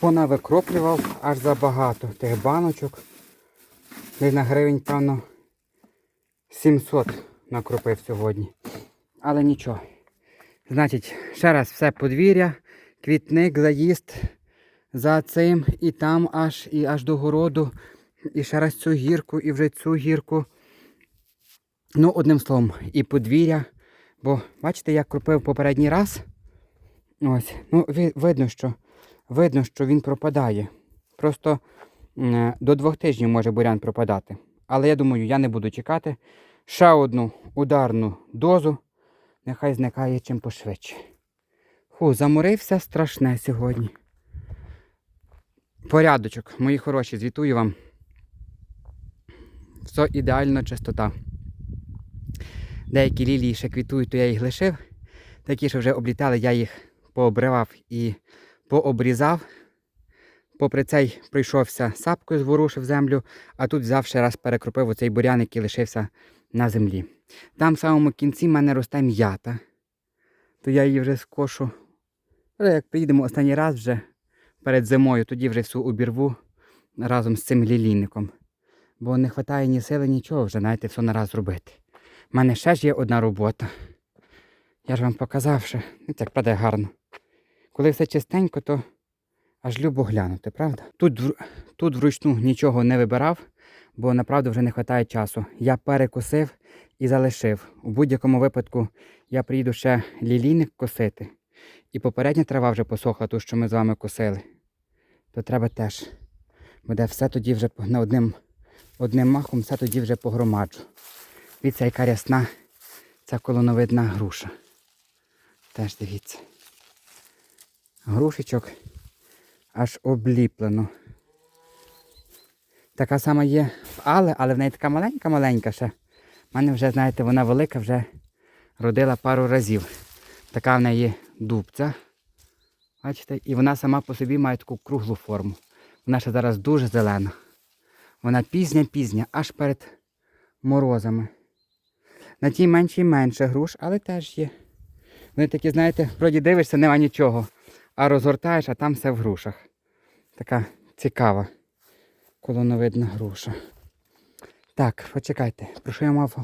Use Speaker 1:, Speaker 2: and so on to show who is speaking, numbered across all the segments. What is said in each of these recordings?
Speaker 1: Понавикроплював аж забагато тих баночок. Десь на гривень, певно, 700 накропив сьогодні. Але нічого. Значить, ще раз все подвір'я, квітник, заїзд за цим і там аж і аж до городу. І ще раз цю гірку, і вже цю гірку. Ну, одним словом, і подвір'я. Бо бачите, як кропив попередній раз. Ось, ну, ви- видно, що видно, що він пропадає. Просто м, до двох тижнів може бурян пропадати. Але я думаю, я не буду чекати. Ще одну ударну дозу. Нехай зникає чим пошвидше. Ху, заморився страшне сьогодні. Порядочок, мої хороші, звітую вам. Все ідеально чистота. Деякі лілії ще квітують, то я їх лишив. Такі, що вже облітали, я їх пообривав і пообрізав. Попри цей прийшовся сапкою, зворушив землю, а тут взяв ще раз перекропив оцей бурян, який лишився на землі. Там в самому кінці в мене росте м'ята. То я її вже скошу. Але як приїдемо останній раз вже перед зимою, тоді вже всю обірву разом з цим лілійником. Бо не вистачає ні сили, нічого вже, знаєте, все на раз зробити. У мене ще ж є одна робота. Я ж вам показав, що так правда гарно. Коли все чистенько, то аж любо глянути, правда? Тут, тут вручну нічого не вибирав, бо направду вже не вистачає часу. Я перекосив і залишив. У будь-якому випадку я приїду ще лілійник косити. І попередня трава вже посохла, ту, що ми з вами косили. То треба теж. Буде все тоді вже на одним, одним махом, все тоді вже погромаджу. Дивіться, яка рясна ця колоновидна груша. Теж дивіться. Грушечок аж обліплено. Така сама є в Але, але в неї така маленька-маленька ще. У мене вже, знаєте, вона велика, вже родила пару разів. Така в неї дубця. Бачите? І вона сама по собі має таку круглу форму. Вона ще зараз дуже зелена. Вона пізня-пізня, аж перед морозами. На тій меншій менше груш, але теж є. Вони такі, знаєте, вроді дивишся, нема нічого. А розгортаєш, а там все в грушах. Така цікава колоновидна груша. Так, почекайте, про що я мав?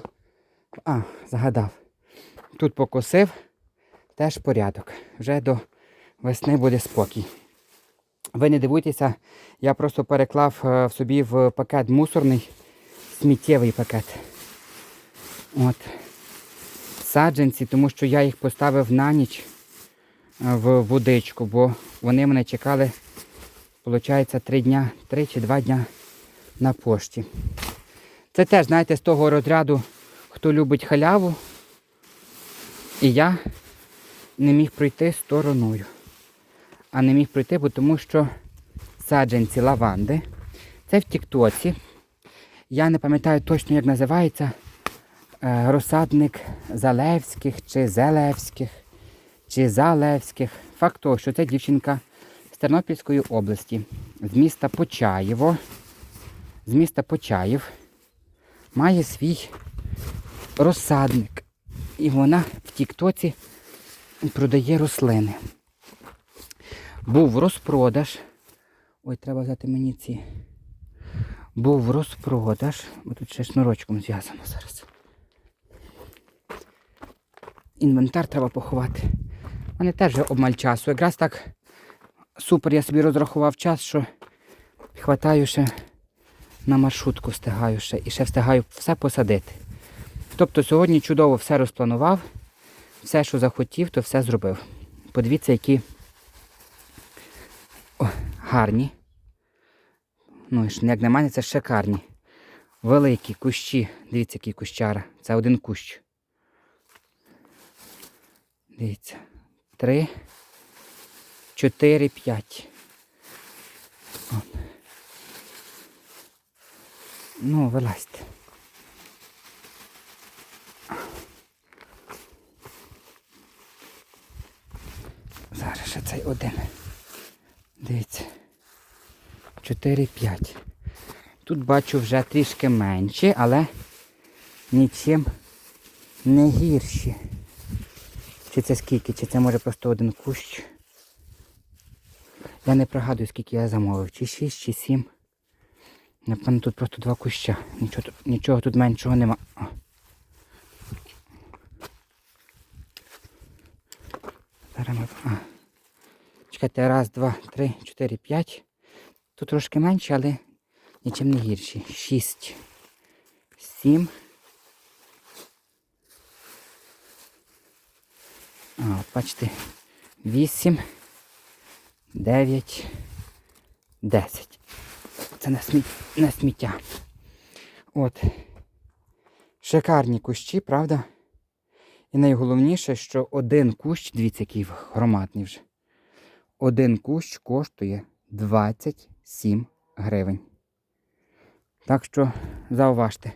Speaker 1: А, загадав. Тут покосив, теж порядок. Вже до весни буде спокій. Ви не дивуйтеся, я просто переклав е, в собі в пакет мусорний сміттєвий пакет. От. Саджанці, тому що я їх поставив на ніч в водичку, бо вони мене чекали, виходить, три дня, три чи два дня на пошті. Це теж, знаєте, з того розряду, хто любить халяву. І я не міг пройти стороною. А не міг пройти, бо тому що саджанці лаванди. Це в Тіктоці. Я не пам'ятаю точно, як називається е, розсадник Залевських чи Зелевських чи Залевських. Факт того, що це дівчинка з Тернопільської області, з міста Почаєво. З міста Почаїв має свій розсадник. І вона в Тіктоці продає рослини. Був розпродаж. Ой, треба взяти мені ці. Був розпродаж. Бо тут ще шнурочком зв'язано зараз. Інвентар треба поховати. У мене теж обмаль часу. Якраз так супер я собі розрахував час, що хватаю ще на маршрутку встигаю ще і ще встигаю все посадити. Тобто сьогодні чудово все розпланував, все, що захотів, то все зробив. Подивіться, які О, гарні. Ну, як на мене, це шикарні. Великі кущі. Дивіться, який кущара. Це один кущ. Дивіться. Три, чотири, п'ять. Ну, вилазьте. Зараз ще цей один. Дивіться. 4-5. Тут бачу вже трішки менші, але нічим не гірші. Чи це скільки? Чи це може просто один кущ? Я не пригадую, скільки я замовив. Чи 6, чи 7. Напевно, тут просто два куща. Нічого нічого тут меншого нема. Зараз ми. А. Чекайте, раз, два, три, чотири, п'ять. Тут трошки менше, але нічим не гірші. Шість. Сім. А, от бачите, вісім, дев'ять, десять. Це на, сміт... на сміття. От. Шикарні кущі, правда? І найголовніше, що один кущ, дивіться, який громадний вже. Один кущ коштує 27 гривень. Так що зауважте.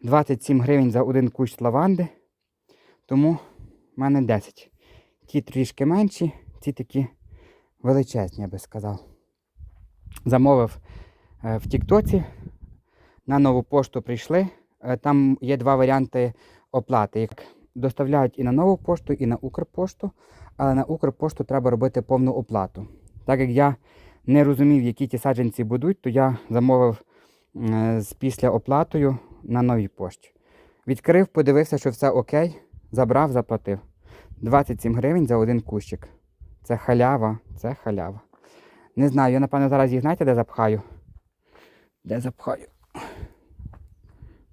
Speaker 1: 27 гривень за один кущ лаванди. Тому в мене 10. Ті трішки менші, ці такі величезні, я би сказав. Замовив е, в Тіктоці. На нову пошту прийшли. Е, Там є два варіанти оплати. Як доставляють і на нову пошту, і на Укрпошту. Але на Укрпошту треба робити повну оплату. Так як я не розумів, які ті саджанці будуть, то я замовив з після оплатою на новій пошті. Відкрив, подивився, що все окей. Забрав, заплатив. 27 гривень за один кущик. Це халява, це халява. Не знаю, я напевно зараз їх знаєте, де запхаю? Де запхаю?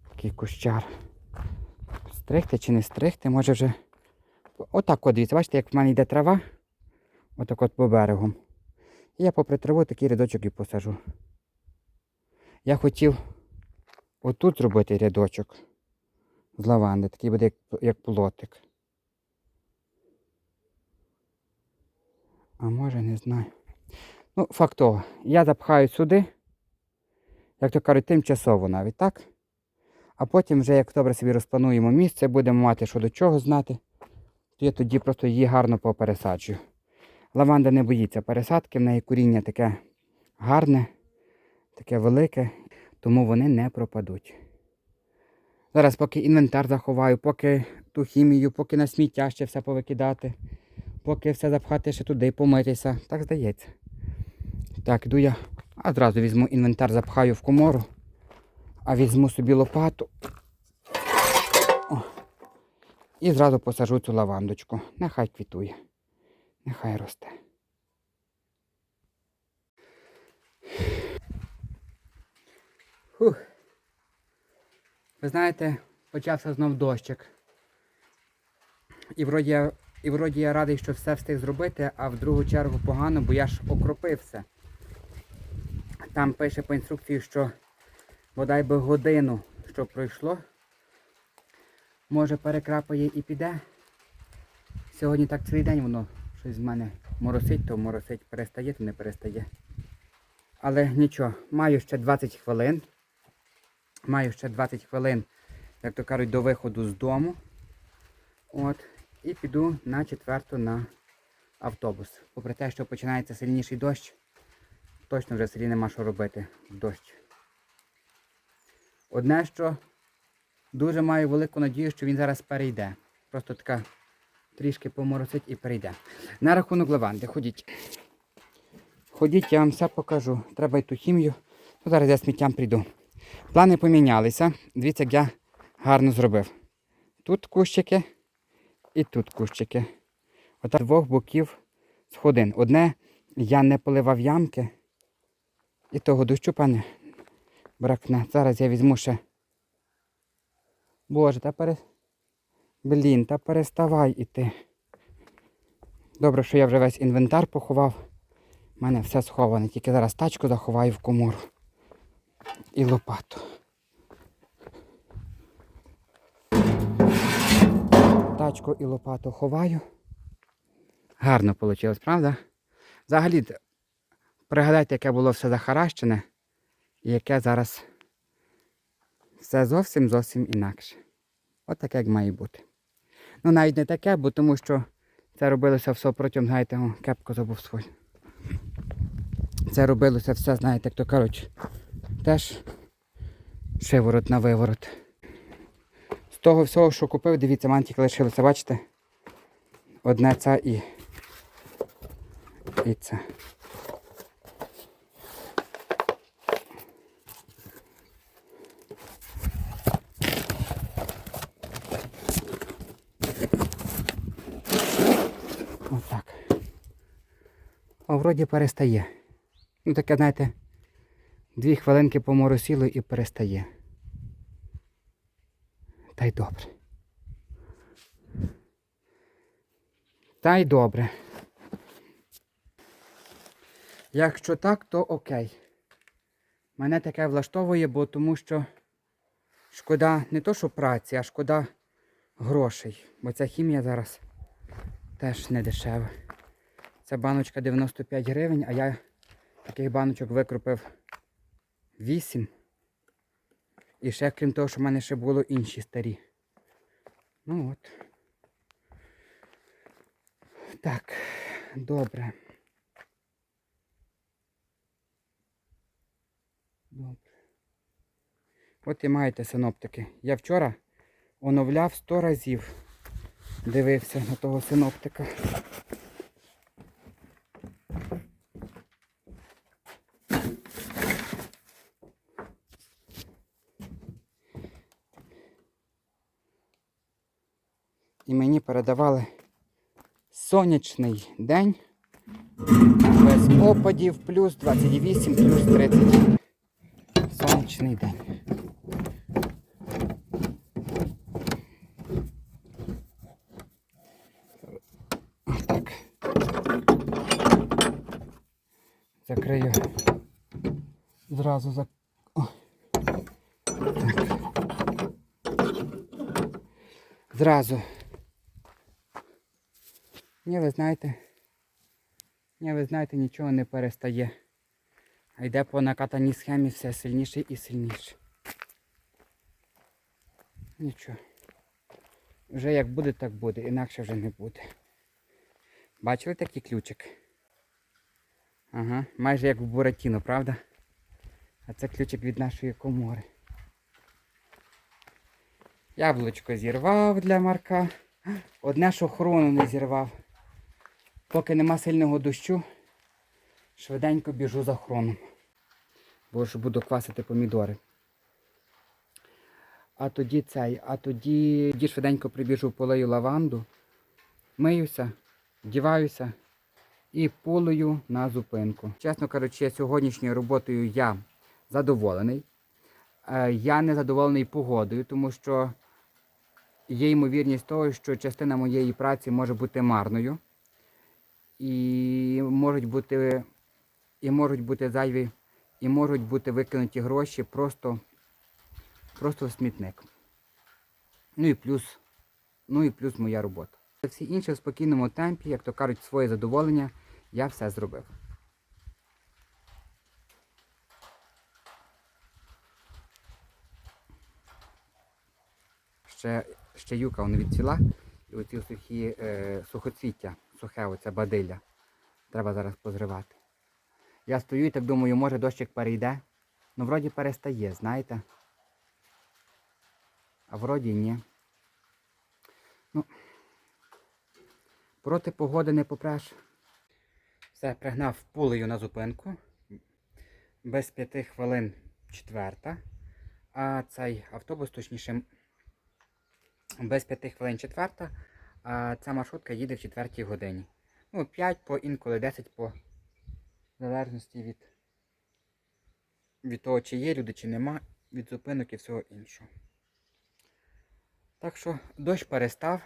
Speaker 1: Такий кущар. Стригти чи не стригти, може вже. Отак от дивіться, бачите, як в мене йде трава. Отак от по берегом. І я попри траву такий рядочок і посажу. Я хотів отут зробити рядочок з лаванди, такий буде як, як плотик. А може не знаю. Ну, фактово, я запхаю сюди, як то кажуть, тимчасово навіть, так? А потім вже, як добре собі розплануємо місце, будемо мати що до чого знати, то я тоді просто її гарно попересаджую. Лаванда не боїться пересадки, в неї коріння таке гарне, таке велике, тому вони не пропадуть. Зараз поки інвентар заховаю, поки ту хімію, поки на сміття ще все повикидати, поки все запхати ще туди, помитися. Так здається. Так, іду я. А зразу візьму інвентар, запхаю в комору, а візьму собі лопату. О. І зразу посажу цю лавандочку. Нехай квітує. Нехай росте. Фух. Ви знаєте, почався знов дощик. І вроді, я- і вроді я радий, що все встиг зробити, а в другу чергу погано, бо я ж окропив все. Там пише по інструкції, що бодай би годину, що пройшло. Може перекрапає і піде. Сьогодні так цілий день воно щось з мене моросить, то моросить, перестає, то не перестає. Але нічого, маю ще 20 хвилин. Маю ще 20 хвилин, як то кажуть, до виходу з дому. От. І піду на четверту на автобус. Попри те, що починається сильніший дощ, точно вже в селі нема що робити в дощ. Одне, що дуже маю велику надію, що він зараз перейде. Просто така трішки поморосить і перейде. На рахунок лаванди, ходіть. Ходіть, я вам все покажу. Треба й ту хімію. Ну, зараз я сміттям прийду. Плани помінялися. Дивіться, як я гарно зробив. Тут кущики і тут кущики. Отак з двох боків сходин. Одне я не поливав ямки. І того дощу, пане, бракне. Зараз я візьму ще. Боже, та пере... Блін, та переставай іти. Добре, що я вже весь інвентар поховав. У мене все сховане. Тільки зараз тачку заховаю в комору. І лопату. Тачку і лопату ховаю. Гарно вийшло, правда? Взагалі, пригадайте, яке було все захаращене, і яке зараз все зовсім зовсім інакше. От таке, як має бути. Ну, навіть не таке, бо тому що це робилося все протягом, знаєте, о, кепку забув свою. Це робилося все, знаєте, як то кажуть, Теж шиворот на виворот. З того всього, що купив, дивіться, мантіки лишилися, бачите? Одне ця і і це. Отак. О, вроді перестає. Ну таке, знаєте дві хвилинки поморосіло і перестає. Та й добре. Та й добре. Якщо так, то окей. Мене таке влаштовує, бо тому що шкода не то, що праці, а шкода грошей. Бо ця хімія зараз теж не дешева. Ця баночка 95 гривень, а я таких баночок викрупив 8. І ще крім того, що в мене ще було інші старі. Ну от. Так, добре. Добре. От і маєте синоптики. Я вчора оновляв 100 разів. Дивився на того синоптика. І мені передавали сонячний день без опадів, плюс 28, плюс 30. Сонячний день. Закрию. Зразу за. О. Так. Зразу. Ні, ви знаєте. Ні, ви знаєте, нічого не перестає. А йде по накатаній схемі все сильніше і сильніше. Нічого. Вже як буде, так буде, інакше вже не буде. Бачили такий ключик? Ага, майже як в Буратіно, правда? А це ключик від нашої комори. Яблучко зірвав для Марка. Одне, що хрону не зірвав. Поки нема сильного дощу, швиденько біжу за хроном. Бо ж буду квасити помідори. А тоді цей, а тоді, тоді швиденько прибіжу полею лаванду, миюся, вдіваюся і полою на зупинку. Чесно кажучи, сьогоднішньою роботою я задоволений. Е, Я не задоволений погодою, тому що є ймовірність того, що частина моєї праці може бути марною. І можуть бути, і можуть бути зайві, і можуть бути викинуті гроші просто, просто в смітник. Ну і плюс, ну і плюс моя робота. Всі інші в спокійному темпі, як то кажуть, своє задоволення, я все зробив. Ще, ще юка вона відціла, і оці сухі е, сухоцвіття, сухе оце бадилля. Треба зараз позривати. Я стою і так думаю, може дощик перейде. Ну, вроді перестає, знаєте. А вроді ні. Ну, проти погоди не попреш. Все, пригнав пулею на зупинку. Без п'яти хвилин четверта. А цей автобус, точніше, без п'яти хвилин четверта. А ця маршрутка їде в четвертій годині. Ну, 5 по інколи 10 по в залежності від, від того, чи є люди, чи нема, від зупинок і всього іншого. Так що дощ перестав,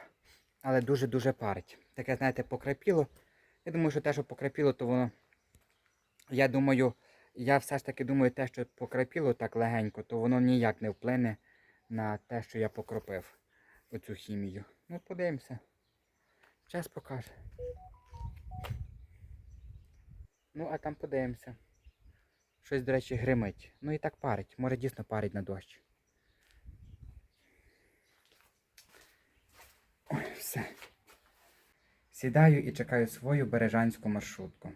Speaker 1: але дуже-дуже парить. Таке, знаєте, покрапіло. Я думаю, що те, що покрапіло, то воно. Я думаю, я все ж таки думаю, те, що покрапіло так легенько, то воно ніяк не вплине на те, що я покропив оцю хімію. Ну, подивимося. Час покаже. Ну, а там подивимося. Щось, до речі, гримить. Ну і так парить. Може дійсно парить на дощ. Ой, все. Сідаю і чекаю свою бережанську маршрутку.